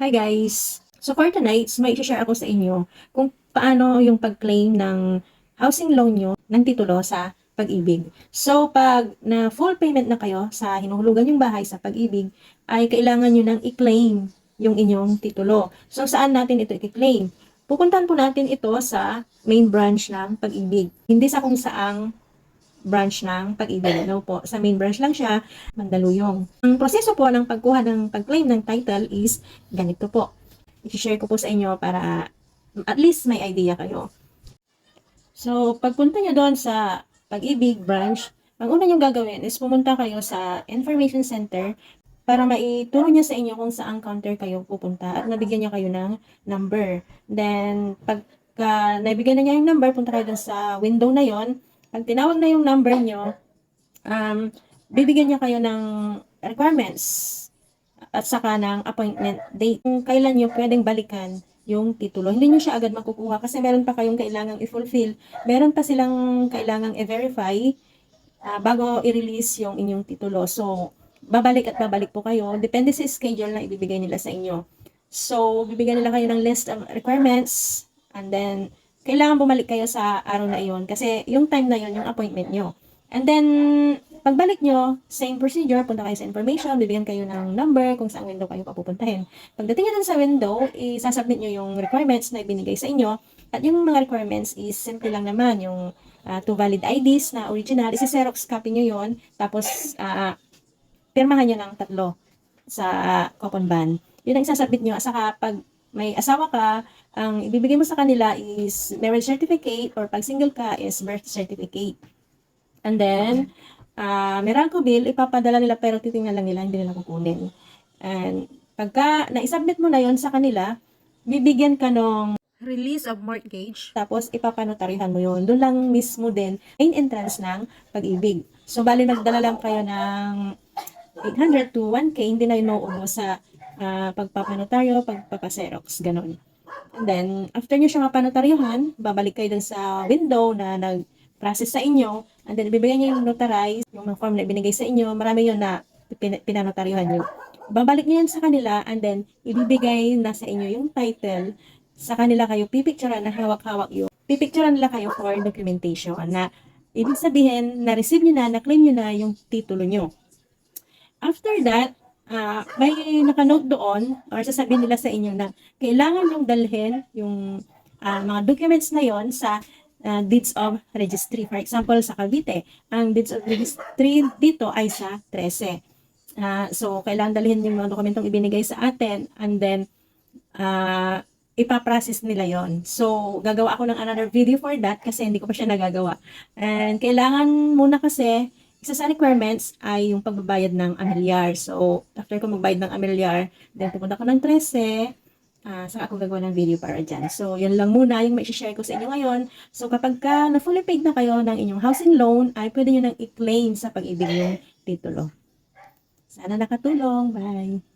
Hi guys! So for tonight, may share ako sa inyo kung paano yung pag-claim ng housing loan nyo ng titulo sa pag-ibig. So pag na full payment na kayo sa hinuhulugan yung bahay sa pag-ibig, ay kailangan nyo nang i-claim yung inyong titulo. So saan natin ito i-claim? Pupuntahan po natin ito sa main branch ng pag-ibig. Hindi sa kung saang branch ng pag-ibig. No po, sa main branch lang siya, Mandaluyong. Ang proseso po ng pagkuha ng pag-claim ng title is ganito po. I-share ko po sa inyo para at least may idea kayo. So, pagpunta nyo doon sa pag-ibig branch, ang una nyo gagawin is pumunta kayo sa information center para maituro niya sa inyo kung saang counter kayo pupunta at nabigyan niya kayo ng number. Then, pagka nabigyan na niya yung number, punta kayo doon sa window na yon pag tinawag na yung number nyo, um, bibigyan niya kayo ng requirements at saka ng appointment date. Kung kailan nyo pwedeng balikan yung titulo. Hindi nyo siya agad makukuha kasi meron pa kayong kailangang i-fulfill. Meron pa silang kailangang i-verify ah, bago i-release yung inyong titulo. So, babalik at babalik po kayo. Depende sa schedule na ibibigay nila sa inyo. So, bibigyan nila kayo ng list of requirements and then kailangan bumalik kayo sa araw na iyon kasi yung time na yun, yung appointment nyo. And then, pagbalik nyo, same procedure, punta kayo sa information, bibigyan kayo ng number kung saan window kayo papupuntahin. Pagdating nyo dun sa window, isasubmit nyo yung requirements na ibinigay sa inyo. At yung mga requirements is simple lang naman, yung uh, two valid IDs na original, isi-xerox copy nyo yon tapos uh, pirmahan nyo ng tatlo sa coupon ban. Yun ang isasubmit nyo. Saka pag may asawa ka, ang ibibigay mo sa kanila is marriage certificate or pag single ka is birth certificate. And then, uh, Meralco bill, ipapadala nila pero titingnan lang nila, hindi nila kukunin. And pagka na-submit mo na yon sa kanila, bibigyan ka ng release of mortgage, tapos ipapanotaryohan mo yon. Doon lang mismo din, main entrance ng pag-ibig. So, bali nagdala lang kayo ng 800 to 1K, hindi na yun nauubos sa uh, pagpapanotaryo, pagpapaserox, ganun. And then, after nyo siya mapanotaryohan, babalik kayo dun sa window na nag-process sa inyo, and then ibibigay nyo yung notarize, yung mga form na ibinigay sa inyo, marami yun na pin- pinanotaryohan nyo. Babalik nyo yan sa kanila, and then ibibigay na sa inyo yung title, sa kanila kayo pipicturean na hawak-hawak yung pipicturean nila kayo for documentation na ibig sabihin, na-receive nyo na, na-claim nyo na yung titulo nyo. After that, uh, may nakanote doon or sasabihin nila sa inyo na kailangan yung dalhin yung uh, mga documents na yon sa uh, deeds of registry. For example, sa Cavite, ang deeds of registry dito ay sa 13. Uh, so, kailangan dalhin yung mga dokumentong ibinigay sa atin and then uh, ipaprocess nila yon. So, gagawa ako ng another video for that kasi hindi ko pa siya nagagawa. And kailangan muna kasi isa sa requirements ay yung pagbabayad ng amilyar. So, after ko magbayad ng amilyar, then pupunta ko ng 13, uh, saka ako gagawa ng video para dyan. So, yun lang muna yung mai-share ko sa inyo ngayon. So, kapag ka na fully paid na kayo ng inyong housing loan, ay pwede nyo nang i-claim sa pag-ibig yung titulo. Sana nakatulong. Bye!